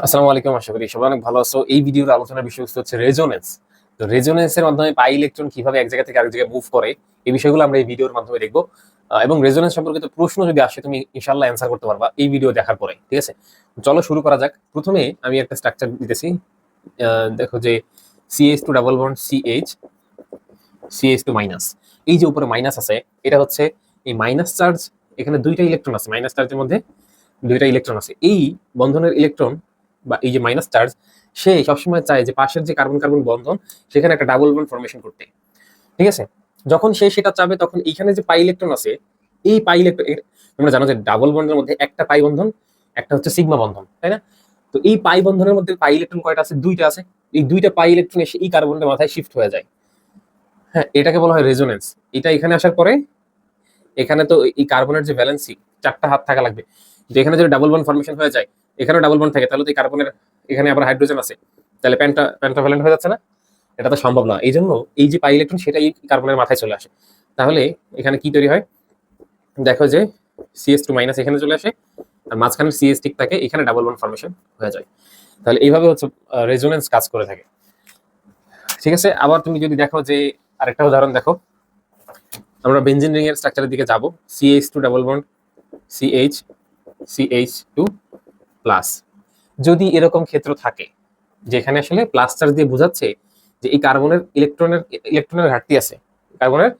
আসসালামু আলাইকুম, আশা করি সবাই অনেক ভালো আছো। এই ভিডিওর আলোচনার বিষয়বস্তু হচ্ছে রেজোনেন্স। তো রেজোনেন্সের মাধ্যমে পাই ইলেকট্রন কীভাবে এক জায়গা থেকে আরেক জায়গায় মুভ করে, এই বিষয়গুলো আমরা এই ভিডিওর মাধ্যমে দেখব। এবং রেজোনেন্স সম্পর্কিত প্রশ্ন যদি আসে, তুমি ইনশাল্লাহ অ্যান্সার করতে পারবা এই ভিডিও দেখার পরে, ঠিক আছে? চলো শুরু করা যাক। প্রথমে আমি একটা স্ট্রাকচার দিতেছি। দেখো যে CH two double bond CH CH two minus এই যে উপরে মাইনাস আছে, এটা হচ্ছে এই মাইনাস চার্জ এখানে দুইটা ইলেকট্রন আছে মাইনাস চার্জের মধ্যে দুইটা ইলেকট্রন আছে। এই বন্ধনের ইলেকট্রন বা এই যে মাইনাস চার্জ সে সবসময় চায় যে পাশের যে কার্বন কার্বন বন্ধন, সেখানে একটা ডাবল বন্ড ফর্মেশন করতে। ঠিক আছে? যখন সে সেটা চাবে, তখন এইখানে যে পাই ইলেকট্রন আছে, এই পাই ইলেকট্রন তোমরা জানো যে ডাবল বন্ডের মধ্যে একটা পাই বন্ধন, একটা হচ্ছে সিগমা বন্ধন, তাই না? তো এই পাই বন্ধনের মধ্যে পাই ইলেকট্রন কয়টা আছে? দুইটা আছে। এই দুইটা পাই ইলেকট্রন এসে এই কার্বনের মাথায় শিফট হয়ে যায়। হ্যাঁ এটাকে বলা হয় রেজোনেন্স এটা এখানে আসার পরে, এখানে তো এই কার্বনের যে ভ্যালেন্সি চারটা হাত থাকা লাগবে। তো এখানে যদি ডাবল বন্ড ফর্মেশন হয়ে যায় এখানেও ডাবল বন্ড থাকে, তাহলে তো এই কার্বনের এখানে আবার হাইড্রোজেন আছে। তাহলে প্যান্টা প্যান্টাভ্যালেন্ট হয়ে যাচ্ছে না? এটা তো সম্ভব না। এই জন্য এই যে পাই ইলেকট্রন সেটা এই কার্বনের মাথায় চলে আসে। তাহলে এখানে কি তৈরি হয়? দেখো যে সিএস টু মাইনাস এখানে চলে আসে, আর মাঝখানে সিএস ঠিক থাকে, এখানে ডাবল বন্ড ফর্মেশন হয়ে যায়। তাহলে এইভাবে হচ্ছে রেজোনেন্স কাজ করে থাকে। ঠিক আছে? আবার তুমি যদি দেখো যে আরেকটা উদাহরণ দেখো। আমরা বেঞ্জিন রিং এর স্ট্রাকচারের দিকে যাব। CH two double bond CH CH two plus যদি এরকম ক্ষেত্র থাকে, যেখানে আসলে প্লাস চার্জ দিয়ে বোঝাচ্ছে যে এই কার্বনের ইলেকট্রনের ইলেকট্রনের ঘাটতি আছে, কার্বনের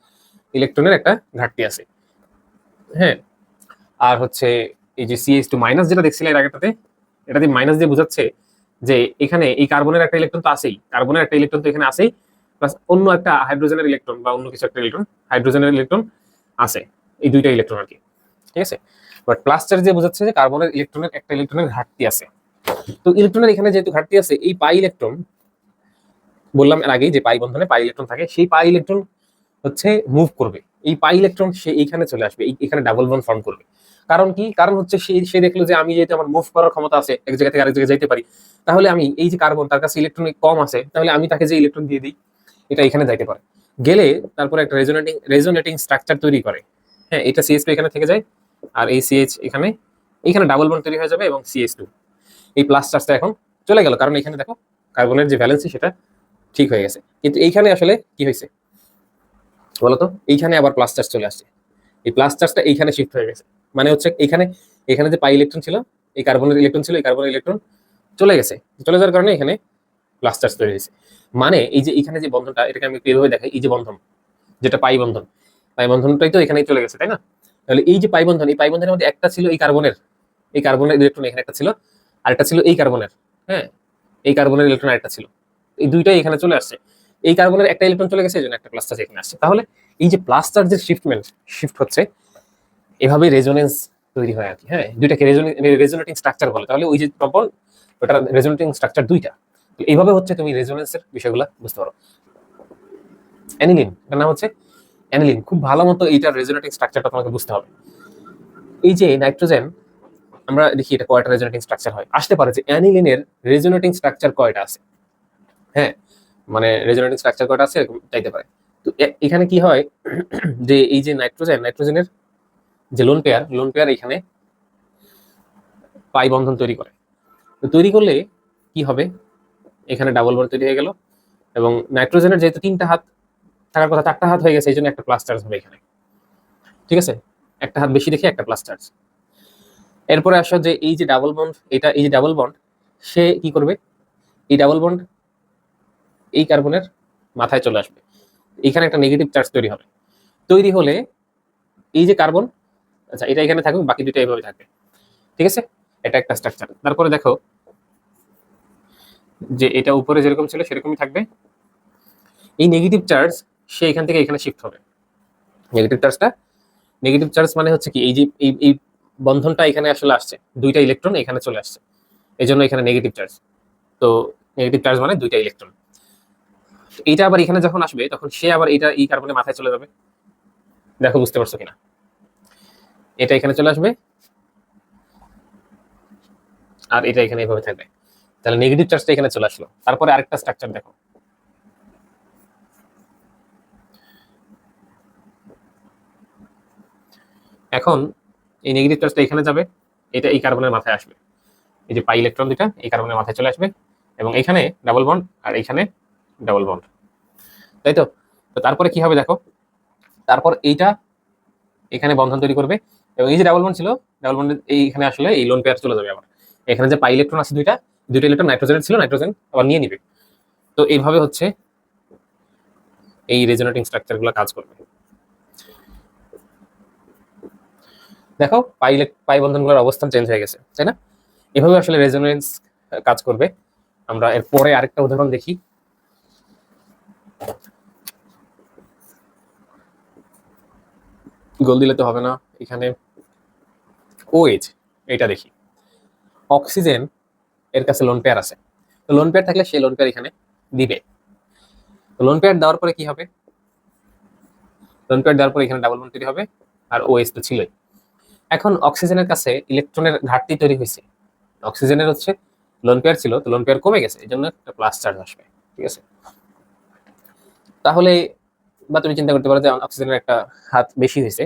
ইলেকট্রনের একটা ঘাটতি আছে। হ্যাঁ আর হচ্ছে এই যে সিএইচ টু মাইনাস যেটা দেখছিলে এর আগেটাতে এটা দিয়ে মাইনাস দিয়ে বোঝাচ্ছে যে এখানে এই কার্বনের একটা ইলেকট্রন তো আছেই, কার্বনের একটা ইলেকট্রন তো এখানে আছেই প্লাস অন্য একটা হাইড্রোজেনের ইলেকট্রন বা অন্য কিছু একটা ইলেকট্রন হাইড্রোজেনের ইলেকট্রন আছে, এই দুইটা ইলেকট্রন আর কি। ঠিক আছে? বাট প্লাস চার্জ দিয়ে বোঝাচ্ছে যে কার্বনের ইলেকট্রনের একটা ইলেকট্রনের ঘাটতি আছে। তো ইলেকট্রনের এখানে যেহেতু ঘাটতি আছে, এই পাই ইলেকট্রন বললাম এর আগেই যে পাই বন্ধনে পাই ইলেকট্রন থাকে, সেই পাই ইলেকট্রন হচ্ছে মুভ করবে। এই পাই ইলেকট্রন সে এইখানে চলে আসবে এখানে ডাবল ফর্ম করবে। কারণ কি? কারণ হচ্ছে সে সে দেখল যে আমি যেহেতু আমার মুভ করার ক্ষমতা আছে, এক জায়গা থেকে আরেক জায়গায় যাইতে পারি, তাহলে আমি এই যে কার্বন তার কাছে ইলেকট্রন কম আছে, তাহলে আমি তাকে যে ইলেকট্রন দিয়ে দিই, এটা এখানে যাইতে পারে। গেলে তারপরে একটা রেজোনেটিং রেজোনেটিং স্ট্রাকচার তৈরি করে। হ্যাঁ এটা সিএসপি এখানে থেকে যায়। আর এই সিএইচ এখানে এখানে ডাবল বন্ড তৈরি হয়ে যাবে এবং সিএইচ টু এই প্লাস চার্জটা এখন চলে গেল, কারণ এখানে দেখো কার্বনের যে ভ্যালেন্সি সেটা ঠিক হয়ে গেছে। কিন্তু এইখানে আসলে কি হয়েছে? বলতো, এইখানে আবার প্লাস চার্জ চলে আসছে। এই প্লাস চার্জটা এইখানে শিফট হয়ে গেছে। মানে হচ্ছে এখানে এখানে যে পাই ইলেকট্রন ছিল, এই কার্বনের ইলেকট্রন ছিল, এই কার্বনের ইলেকট্রন চলে গেছে। চলে যাওয়ার কারণে এখানে প্লাস চার্জ তৈরি হয়েছে। মানে এই যে এখানে যে বন্ধনটা, এটাকে আমি একটু এভাবে দেখাই, এই যে বন্ধন, যেটা পাই বন্ধন পাই বন্ধনটাই তো এখানেই চলে গেছে, তাই না? তাহলে এই যে পাই বন্ধন এই পাই বন্ধনের মধ্যে একটা ছিল এই কার্বনের এই কার্বনের ইলেকট্রন এখানে একটা ছিল, আরেকটা ছিল এই কার্বনের হ্যাঁ? এই কার্বনের ইলেকট্রন আরেকটা ছিল। এই দুইটাই এখানে চলে আসছে। এই কার্বনের একটা ইলেকট্রন চলে গেছে, এই জন্য একটা প্লাস চার্জ এখানে আসছে। তাহলে এই যে প্লাস চার্জের শিফটমেন্ট শিফট হচ্ছে এভাবে রেজোনেন্স তৈরি হয় আর কি হ্যাঁ? দুইটাকে রেজোনেটিং স্ট্রাকচার বলে। তাহলে ওই যে প্রবল ওটার রেজোনেটিং স্ট্রাকচার দুইটা। এইভাবে হচ্ছে তুমি রেজোনেন্সের বিষয়গুলো বুঝতে পারো। অ্যানিলিন এটার নাম হচ্ছে অ্যানিলিন, খুব ভালো মতো এইটার রেজোনেটিং স্ট্রাকচারটা তোমাকে বুঝতে হবে। এই যে নাইট্রোজেন আমরা দেখি এটা কয়টা রেজোনেটিং স্ট্রাকচার হয়। আসতে পারে যে অ্যানিলিনের রেজোনেটিং স্ট্রাকচার কয়টা আছে। হ্যাঁ মানে রেজোনেটিং স্ট্রাকচার কয়টা আছে এরকম চাইতে পারে। তো এখানে কি হয় যে এই যে নাইট্রোজেন নাইট্রোজেনের যে লোন পেয়ার লোন পেয়ার এখানে পাই বন্ধন তৈরি করে। তো তৈরি করলে কি হবে? এখানে ডাবল বন্ড তৈরি হয়ে গেল। এবং নাইট্রোজেনের যেহেতু তিনটা হাত থাকার কথা চারটা হাত হয়ে গেছে এই জন্য একটা প্লাস চার্জ হবে এখানে। ঠিক আছে? একটা হাত বেশি দেখে একটা প্লাস চার্জ এরপরে আসো যে এই যে ডাবল বন্ড এটা এই যে ডাবল বন্ড সে কি করবে? এই ডাবল বন্ড এই কার্বনের মাথায় চলে আসবে। এখানে একটা নেগেটিভ চার্জ তৈরি হবে। তৈরি হলে এই যে কার্বন আচ্ছা এটা এখানে থাকবে বাকি দুটো এইভাবে থাকবে। ঠিক আছে? এটা একটা স্ট্রাকচার তারপরে দেখো যে এটা উপরে যেরকম ছিল সেরকমই থাকবে। এই নেগেটিভ চার্জ সে এখান থেকে এখানে শিফট হবে। নেগেটিভ চার্জটা নেগেটিভ চার্জ মানে হচ্ছে কি, এই যে, এই এই বন্ধনটা এখানে আসলে আসছে, দুইটা ইলেকট্রন এখানে চলে আসছে। এই জন্য এখানে নেগেটিভ চার্জ তো নেগেটিভ চার্জ মানে দুইটা ইলেকট্রন এইটা আবার এখানে যখন আসবে, তখন সে আবার এটা এই কার্বনের মাথায় চলে যাবে। দেখো, বুঝতে পারছ কিনা? এটা এখানে চলে আসবে। আর এটা এখানে এভাবে থাকবে। তাহলে নেগেটিভ চার্জটা এখানে চলে আসলো। তারপরে আরেকটা স্ট্রাকচার দেখো। এখন এই নেগেটিভ চার্জটা এখানে যাবে, এটা এই কার্বনের মাথায় আসবে। এই যে পাই ইলেকট্রন দুটা এই কার্বনের মাথায় চলে আসবে এবং এখানে ডাবল বন্ড আর এইখানে ডাবল বন্ড তাই তো? তো তারপরে কি হবে দেখো? তারপর এইটা এখানে বন্ধন তৈরি করবে এবং এই যে ডাবল বন্ড ছিল ডাবল বন্ড এইখানে আসলে এই লোন পেয়ার চলে যাবে আবার। এখানে যে পাই ইলেকট্রন আছে দুইটা দুইটা ইলেকট্রন নাইট্রোজেনের ছিল নাইট্রোজেন আবার নিয়ে নিবে। তো এইভাবে হচ্ছে এই রেজোনেটিং স্ট্রাকচারগুলো কাজ করবে। দেখো পাই পাই বন্ধনগুলোর অবস্থান চেঞ্জ হয়ে গেছে, তাই না? এভাবে আসলে রেজোনেন্স কাজ করবে। আমরা এর পরে আরেকটা উদাহরণ দেখি। গোল দিলে তো হবে না, এখানে ও এইচ এটা দেখি। অক্সিজেন এর কাছে লোন পেয়ার আছে। তো লোন পেয়ার থাকলে সেই লোন পেয়ার এখানে দিবে। লোন পেয়ার দেওয়ার পরে কি হবে? লোন পেয়ার দেওয়ার পরে এখানে ডাবল বন্ড তৈরি হবে, আর ওএস তো ছিলই। এখন অক্সিজেনের কাছে ইলেকট্রনের ঘাটতি তৈরি হয়েছে। অক্সিজেনের হচ্ছে লোন পেয়ার ছিল, তো লোন পেয়ার কমে গেছে, এই জন্য একটা প্লাস চার্জ আসবে, ঠিক আছে? তাহলে বা তুমি চিন্তা করতে পারো যে অক্সিজেনের একটা হাত বেশি হয়েছে,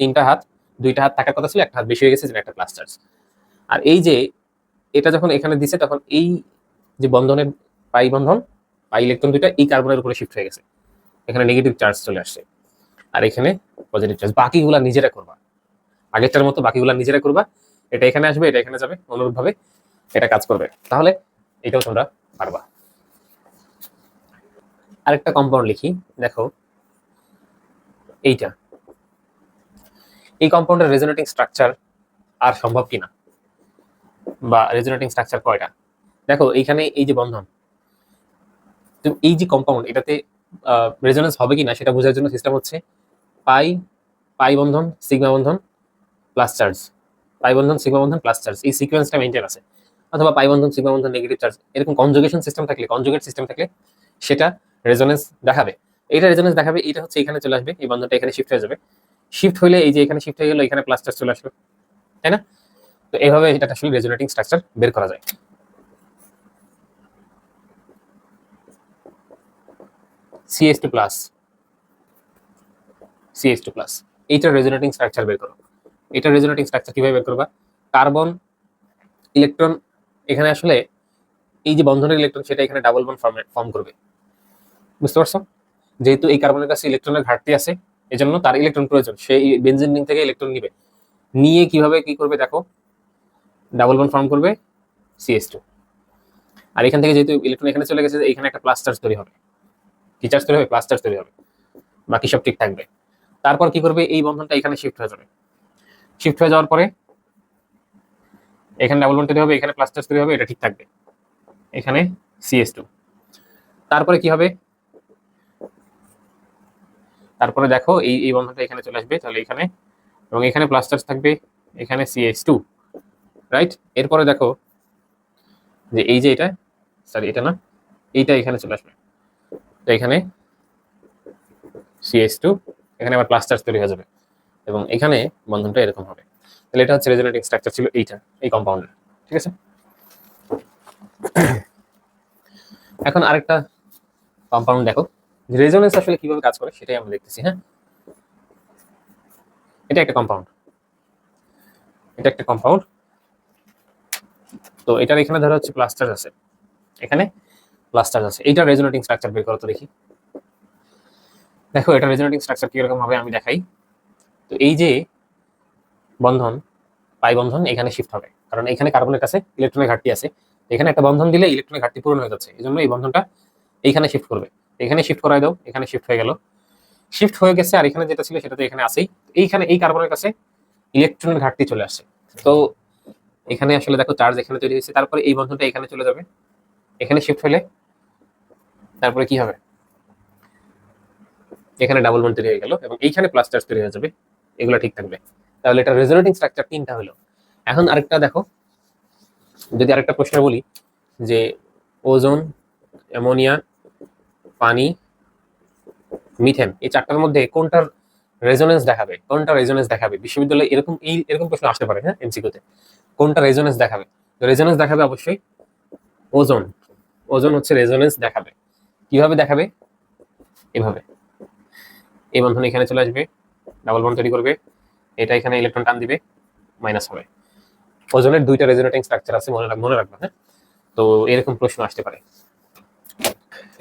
তিনটা হাত, দুইটা হাত থাকার কথা ছিল, একটা হাত বেশি হয়ে গেছে, যেটা একটা প্লাস চার্জ আর এই যে এটা যখন এখানে দিছে, তখন এই যে বন্ধনের পাই বন্ধন, পাই ইলেকট্রন দুইটা এই কার্বনের উপরে শিফট হয়ে গেছে। এখানে নেগেটিভ চার্জ চলে আসছে। আর এখানে পজিটিভ চার্জ বাকিগুলা নিজেরা করবা। আগেরটার মতো বাকিগুলা নিজেরা করবা। এটা এখানে আসবে, এটা এখানে যাবে, অনুরূপভাবে এটা কাজ করবে। তাহলে এটাও তোমরা পারবা। আরেকটা কম্পাউন্ড লিখি, দেখো। এইটা। এই কম্পাউন্ডের রেজোনেটিং স্ট্রাকচার আর সম্ভব কিনা? বা রেজোনেটিং স্ট্রাকচার কয়টা? দেখো, এইখানে এই যে বন্ধন এই যে কম্পাউন্ড এটাতে রেজোনেন্স হবে কিনা সেটা বোঝার জন্য সিস্টেম হচ্ছে পাই পাই বন্ধন সিগমা বন্ধন প্লাস চার্জ পাই বন্ধন সিগমা বন্ধন প্লাস চার্জ এই সিকোয়েন্সটা মেনটেন আছে। অথবা পাই বন্ধন সিগমা বন্ধন নেগেটিভ চার্জ এরকম কনজুগেশন সিস্টেম থাকলে কনজুগেট সিস্টেম থাকলে সেটা রেজোনেন্স দেখাবে। এটা রেজোনেন্স দেখাবে এটা হচ্ছে এখানে চলে আসবে, এই বন্ধনটা এখানে শিফট হয়ে যাবে। শিফট হলে এই যে এখানে শিফট হয়ে গেল, এখানে প্লাস চার্জ চলে আসলো। তাই না? তো এইভাবে এটা আসলে রেজোনেটিং স্ট্রাকচার বের করা যায়। CS two plus CS two plus এইটার রেজোনেটিং স্ট্রাকচার বের করো। এটা রেজোনেটিং স্ট্রাকচার কীভাবে বের করবা? কার্বন ইলেকট্রন এখানে আসলে এই যে বন্ধনের ইলেকট্রন সেটা এখানে ডাবল বন্ড ফর্ম ফর্ম করবে। বুঝতে পারছ? যেহেতু এই কার্বনের কাছে ইলেকট্রনের ঘাটতি আছে, এজন্য তার ইলেকট্রন প্রয়োজন। সেই বেনজিন রিং থেকে ইলেকট্রন নিবে। নিয়ে কীভাবে কি করবে দেখো? ডাবল বন্ড ফর্ম করবে সিএস টু আর এখান থেকে যেহেতু ইলেকট্রন এখানে চলে গেছে, এখানে একটা প্লাস চার্জ তৈরি হবে। কি চার্জ তৈরি হবে প্লাস চার্জ তৈরি হবে। বাকি সব ঠিক থাকবে। তারপর কি করবে? এই বন্ধনটা এখানে শিফট হয়ে যাবে। শিফট হয়ে যাওয়ার পরে এখানে ডাবল বন্ড তৈরি হবে, এখানে প্লাস্টার তৈরি হবে, এটা ঠিক থাকবে। এখানে সিএস টু তারপরে কি হবে? তারপরে দেখো এই এই বন্ধনটা এখানে চলে আসবে, তাহলে এখানে, এবং এখানে প্লাস চার্জ থাকবে, এখানে সিএস টু রাইট এরপরে দেখো যে এই যে এটা সরি এটা না, এইটা এখানে চলে আসবে। তো এখানে সিএস টু এখানে আবার প্লাস চার্জ তৈরি হয়ে যাবে। এবং এখানে বন্ধনটা এরকম হবে। তাহলে এটা হচ্ছে রেজোনেটিং স্ট্রাকচার ছিল এইটা, এই কম্পাউন্ডের ঠিক আছে? এখন আরেকটা কম্পাউন্ড দেখো রেজোনেন্স আসলে কীভাবে কাজ করে সেটাই আমরা দেখতেছি হ্যাঁ? এটা একটা কম্পাউন্ড এটা একটা কম্পাউন্ড তো এটার এখানে ধরা হচ্ছে প্লাস্টার আছে। এখানে প্লাস্টার আছে। এইটা রেজোনেটিং স্ট্রাকচার বের করো তো দেখি। দেখো, এটা রেজোনেটিং স্ট্রাকচার কীরকম হবে আমি দেখাই। তো এই যে বন্ধন, পাই বন্ধন, এখানে শিফট হবে। কারণ এখানে কার্বনের কাছে ইলেকট্রনের ঘাটতি আছে। এখানে একটা বন্ধন দিলে ইলেকট্রনের ঘাটতি পূরণ হয়ে যাচ্ছে। এই জন্য এই বন্ধনটা এইখানে শিফট করবে। এখানে শিফট করাই দাও, এখানে শিফট হয়ে গেল। শিফট হয়ে গেছে আর এখানে যেটা ছিল সেটা তো এখানে আছেই। এইখানে এই কার্বনের কাছে ইলেকট্রনের ঘাটতি চলে আসছে তো এখানে আসলে দেখো চার্জ এখানে তৈরি হয়েছে। তারপরে এই বন্ধনটা এখানে চলে যাবে। এখানে শিফট হলে তারপরে কি হবে? এখানে ডাবল বন্ড তৈরি হয়ে গেল এবং এইখানে প্লাস চার্জ তৈরি হয়ে যাবে। এগুলো ঠিক থাকবে। তাহলে এটা রেজোনেটিং স্ট্রাকচার তিনটা হলো। এখন আরেকটা দেখো। যদি আরেকটা প্রশ্ন বলি, যে ওজোন, অ্যামোনিয়া, পানি, মিথেন, এই চারটার মধ্যে কোনটার রেজোনেন্স দেখাবে? কোনটা রেজোনেন্স দেখাবে? বিশ্ববিদ্যালয়ে এরকম এই এরকম প্রশ্ন আসতে পারে হ্যাঁ এমসিকিউতে কোনটা রেজোনেন্স দেখাবে? তো রেজোনেন্স দেখাবে অবশ্যই ওজন। ওজন হচ্ছে রেজোনেন্স দেখাবে। কীভাবে দেখাবে? এভাবে। এই বন্ধন এখানে চলে আসবে। ডাবল বন্ড তৈরি করবে। এটা এখানে ইলেকট্রন টান দিবে মাইনাস হবে। ওজনের দুইটা রেজোনেটিং স্ট্রাকচার আছে, মনে রাখ মনে রাখবা হ্যাঁ? তো এরকম প্রশ্ন আসতে পারে।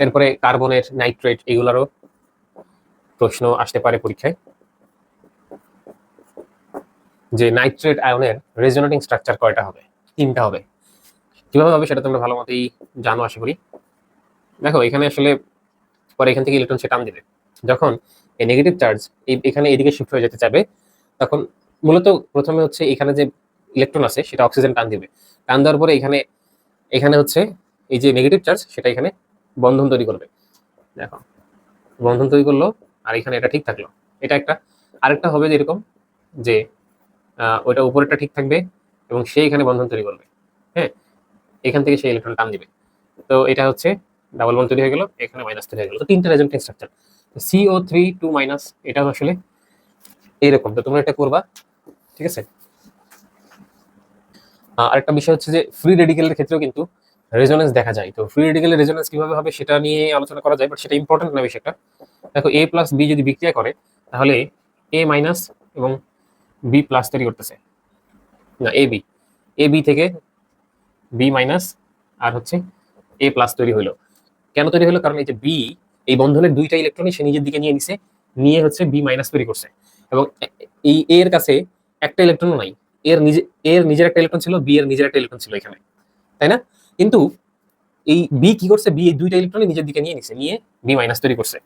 এরপরে কার্বনের নাইট্রেট এগুলারও প্রশ্ন আসতে পারে পরীক্ষায়। যে নাইট্রেট আয়নের রেজোনেটিং স্ট্রাকচার কয়টা হবে? তিনটা হবে। কীভাবে হবে সেটা তোমরা ভালো মতোই জানো, আশা করি। দেখো, এখানে আসলে পরে এখান থেকে ইলেকট্রন সে টান দিবে। যখন নেগেটিভ চার্জ এখানে এদিকে শিফট হয়ে যেতে চাবে, তখন মূলত প্রথমে হচ্ছে এখানে যে ইলেকট্রন আছে সেটা অক্সিজেন টান দিবে। টান দেওয়ার পরে এখানে এখানে হচ্ছে এই যে নেগেটিভ চার্জ সেটা এখানে বন্ধন তৈরি করবে। দেখো, বন্ধন তৈরি করল আর এখানে এটা ঠিক থাকল। এটা একটা, আরেকটা হবে যে এরকম যে ওইটা উপরেরটা ঠিক থাকবে এবং সে এখানে বন্ধন তৈরি করবে। হ্যাঁ এখান থেকে সেই ইলেকট্রন টান দিবে। তো এটা হচ্ছে ডাবল বন্ড তৈরি হয়ে গেল, এখানে মাইনাস তৈরি হয়ে গেল। তো তিনটা resonating structure CO three two minus এটা আসলে এইরকম। তো তোমরা এটা করবা, ঠিক আছে? আরেকটা বিষয় হচ্ছে যে ফ্রি রেডিকেলের ক্ষেত্রেও কিন্তু রেজোনেন্স দেখা যায়। তো ফ্রি রেডিকেলের রেজোনেন্স কীভাবে হবে সেটা নিয়ে আলোচনা করা যায় বাট সেটা ইম্পর্টেন্ট না বিষয়টা। দেখো এ প্লাস বি যদি বিক্রিয়া করে, তাহলে এ মাইনাস এবং বি প্লাস তৈরি করতেছে। না এ বি এ বি থেকে বি মাইনাস আর হচ্ছে এ প্লাস তৈরি হলো কেন তৈরি হলো কারণ এই যে বি এই বন্ধনের দুইটা ইলেকট্রনই সে নিজের দিকে নিয়ে নিছে, নিয়ে হচ্ছে বি মাইনাস তৈরি করছে। এবং এই এর কাছে একটা ইলেকট্রনও নাই। এর নিজে এর নিজের একটা ইলেকট্রন ছিল বি এর নিজের একটা ইলেকট্রন ছিল এখানে। তাই না? কিন্তু এই বি কি করছে? বি এই দুইটা ইলেকট্রনই নিজের দিকে নিয়ে নিছে, নিয়ে বি মাইনাস তৈরি করছে।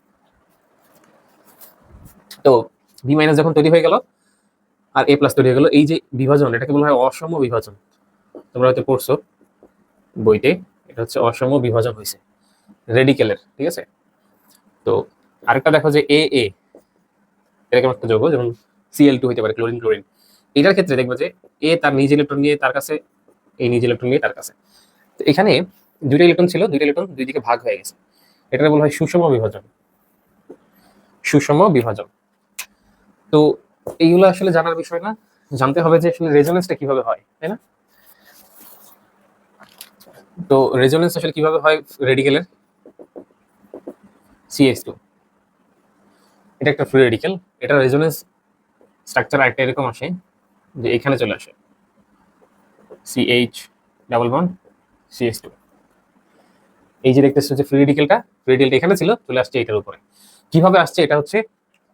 তো বি মাইনাস যখন তৈরি হয়ে গেল, আর এ প্লাস তৈরি হয়ে গেল, এই যে বিভাজন, এটাকে বলা হয় অসম বিভাজন তোমরা হয়তো পড়ছো বইতে, এটা হচ্ছে অসম বিভাজন হয়েছে রেডিকেলের ঠিক আছে? তো আরেকটা দেখো যে এ এ এরকম একটা যৌগ? যেমন সিএল টু হইতে পারে ক্লোরিন ক্লোরিন এটার ক্ষেত্রে দেখব যে এ তার নিজ ইলেকট্রন নিয়ে তার কাছে, এই নিজ ইলেকট্রন নিয়ে তার কাছে। তো এখানে দুইটা ইলেকট্রন ছিল, দুইটা ইলেকট্রন দুই দিকে ভাগ হয়ে গেছে। এটা বলা হয় সুষম বিভাজন। সুষম বিভাজন। তো এইগুলো আসলে জানার বিষয় না। জানতে হবে যে আসলে রেজোনেন্সটা কীভাবে হয়, তাই না? তো রেজোনেন্স আসলে কীভাবে হয় রেডিকেলের সিএস টু এটা একটা ফ্রি রেডিকেল এটা রেজোনেন্স স্ট্রাকচার একটা এরকম আসে যে এখানে চলে আসে। CH double one CS two এই যে দেখতেছো যে ফ্রি রেডিকেলটা ফ্রি এখানে ছিল, চলে আসছে এটার উপরে। কীভাবে আসছে? এটা হচ্ছে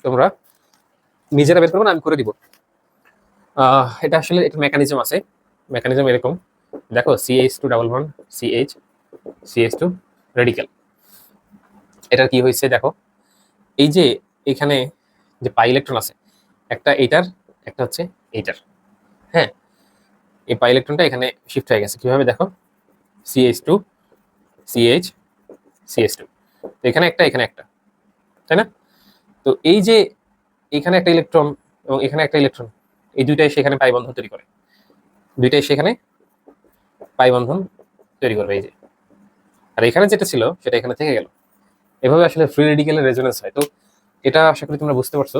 তোমরা নিজেরা বের করব না, আমি করে দিব। এটা আসলে এটা মেকানিজম আছে। মেকানিজম এরকম। দেখো CH two double one CH CH two radical এটার কি হয়েছে দেখো। এই যে এখানে যে পাই ইলেকট্রন আছে, একটা এইটার, একটা হচ্ছে এইটার। হ্যাঁ এই পাই ইলেকট্রনটা এখানে শিফট হয়ে গেছে। কীভাবে দেখো? CH two CH CS two তো এখানে একটা এখানে একটা, তাই না? তো এই যে এখানে একটা ইলেকট্রন এবং এখানে একটা ইলেকট্রন, এই দুইটাই সেখানে পাই বন্ধন তৈরি করে। দুইটাই সেখানে পাই বন্ধন তৈরি করবে, এই যে। আর এখানে যেটা ছিল, সেটা এখানে থেকে গেল। এভাবে আসলে ফ্রি রেডিকেলের রেজোনেন্স হয়। তো এটা আশা করি তোমরা বুঝতে পারছ।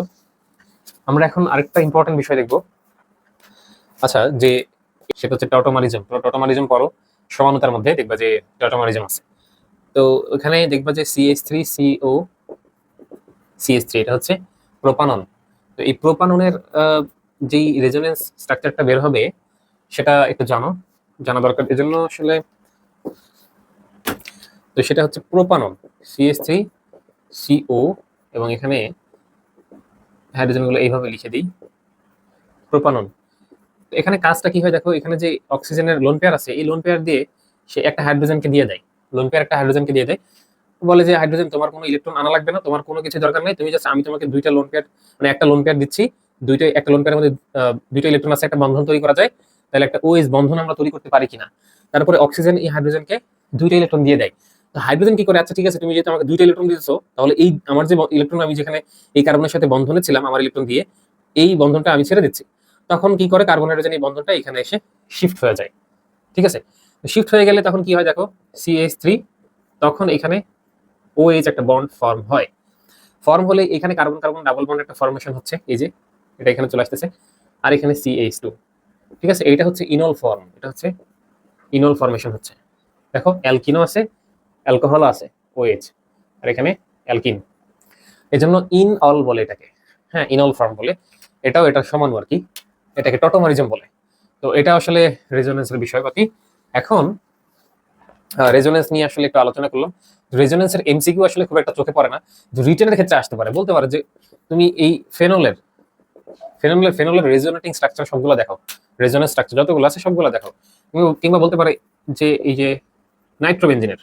আমরা এখন আরেকটা ইম্পর্টেন্ট বিষয় দেখব। আচ্ছা যে সেটা হচ্ছে টটোমারিজম তোমরা টটোমারিজম পড়ো, সমানতার মধ্যে দেখবা যে টটোমারিজম আছে। তো ওখানে দেখবা যে CS three CO CS three এটা হচ্ছে প্রোপানন তো এই প্রোপাননের যেই রেজোনেন্স স্ট্রাকচারটা বের হবে, সেটা একটু জানো। জানা দরকার। এজন্য আসলে তো সেটা হচ্ছে প্রোপানন সিএস থ্রি সিও এবং এখানে হাইড্রোজেনগুলো এইভাবে লিখে দিই। প্রোপানন তো এখানে কাজটা কি হয় দেখো, এখানে যে অক্সিজেনের লোন পেয়ার আছে, এই লোন পেয়ার দিয়ে সে একটা হাইড্রোজেনকে দিয়ে দেয়। লোন পেয়ার একটা হাইড্রোজেনকে দিয়ে দেয়। বলে যে হাইড্রোজেন তোমার কোনো ইলেকট্রন আনা লাগবে না, তোমার কোনো কিছু দরকার নেই, তুমি জাস্ট আমি তোমাকে দুইটা লোন পেয়ার মানে একটা লোন পেয়ার দিচ্ছি, দুইটা, একটা লোন পেয়ারের মধ্যে দুইটা ইলেকট্রন আছে, একটা বন্ধন তৈরি করা যায়, তাহলে একটা ওএস বন্ধন আমরা তৈরি করতে পারি কিনা? তারপরে অক্সিজেন এই হাইড্রোজেনকে দুইটা ইলেকট্রন দিয়ে দেয়। তো হাইড্রোজেন কি করে? আচ্ছা ঠিক আছে, তুমি যেহেতু আমাকে দুইটা ইলেকট্রন দিয়েছ, তাহলে এই আমার যে ইলেকট্রন আমি যেখানে এই কার্বনের সাথে বন্ধনে ছিলাম, আমার ইলেকট্রন দিয়ে এই বন্ধনটা আমি ছেড়ে দিচ্ছি। তখন কি করে? কার্বন হাইড্রোজেন এই বন্ধনটা এখানে এসে শিফট হয়ে যায়। ঠিক আছে? শিফট হয়ে গেলে তখন কি হয় দেখো? সিএইচ থ্রি তখন এখানে ও এইচ একটা বন্ড ফর্ম হয়। ফর্ম হলে এখানে কার্বন কার্বন ডাবল বন্ড একটা ফর্মেশন হচ্ছে, এই যে, এটা এখানে চলে আসতেছে। আর এখানে সিএইচ টু ঠিক আছে? এইটা হচ্ছে ইনল ফর্ম এটা হচ্ছে ইনল ফর্মেশন হচ্ছে। দেখো, অ্যালকিনো আছে অ্যালকোহল আছে ওএইচ আর এখানে অ্যালকিন। এই জন্য ইন অল বলে এটাকে হ্যাঁ ইনল ফর্ম বলে। এটাও এটার সমান আর কি, এটাকে টটোমারিজম বলে। তো এটা আসলে রেজোনেন্সের বিষয় বাকি। এখন রেজোনেন্স নিয়ে আসলে একটু আলোচনা করলাম। রেজোনেন্সের এমসিকিউ আসলে খুব একটা চোখে পড়ে না। রিটেনের ক্ষেত্রে আসতে পারে। বলতে পারে যে তুমি এই ফেনলের ফেনলের ফেনলের রেজোনেটিং স্ট্রাকচার সবগুলো দেখো। রেজোনেন্স স্ট্রাকচার যতগুলো আছে সবগুলো দেখো। কিংবা- কিংবা বলতে পারে যে এই যে নাইট্রোবেঞ্জিনের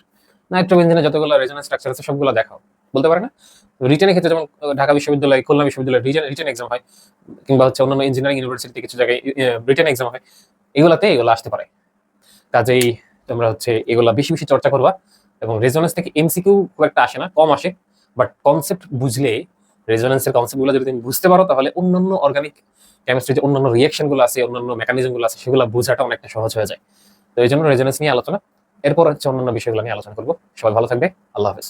নাইট্রোবেঞ্জিনের যতগুলো রেজোনেন্স স্ট্রাকচার আছে, সবগুলো দেখাও। বলতে পারে না? রিটেনের ক্ষেত্রে যেমন ঢাকা বিশ্ববিদ্যালয়, খুলনা বিশ্ববিদ্যালয় রিটেন রিটেন এক্সাম হয়, কিংবা হচ্ছে অন্যান্য ইঞ্জিনিয়ারিং ইউনিভার্সিটি কিছু জায়গায় রিটেন এক্সাম হয়, এগুলাতে এগুলো আসতে পারে। কাজেই তোমরা হচ্ছে এগুলা বেশি বেশি চর্চা করবা, এবং রেজোনেন্স থেকে এমসিকিউ খুব একটা আসে না, কম আসে বাট কনসেপ্ট বুঝলে রেজোনেন্সের কনসেপ্টগুলো যদি তুমি বুঝতে পারো, তাহলে অন্যান্য অর্গানিক কেমিস্ট্রির যে অন্যান্য রিয়াকশনগুলো আছে, অন্যান্য মেকানিজমগুলো আছে, সেগুলো বোঝাটা অনেকটা সহজ হয়ে যায়। তো এই জন্য রেজোনেন্স নিয়ে আলোচনা। এরপর হচ্ছে অন্যান্য বিষয়গুলো নিয়ে আলোচনা করব। সবাই ভালো থাকবে। আল্লাহ হাফেজ।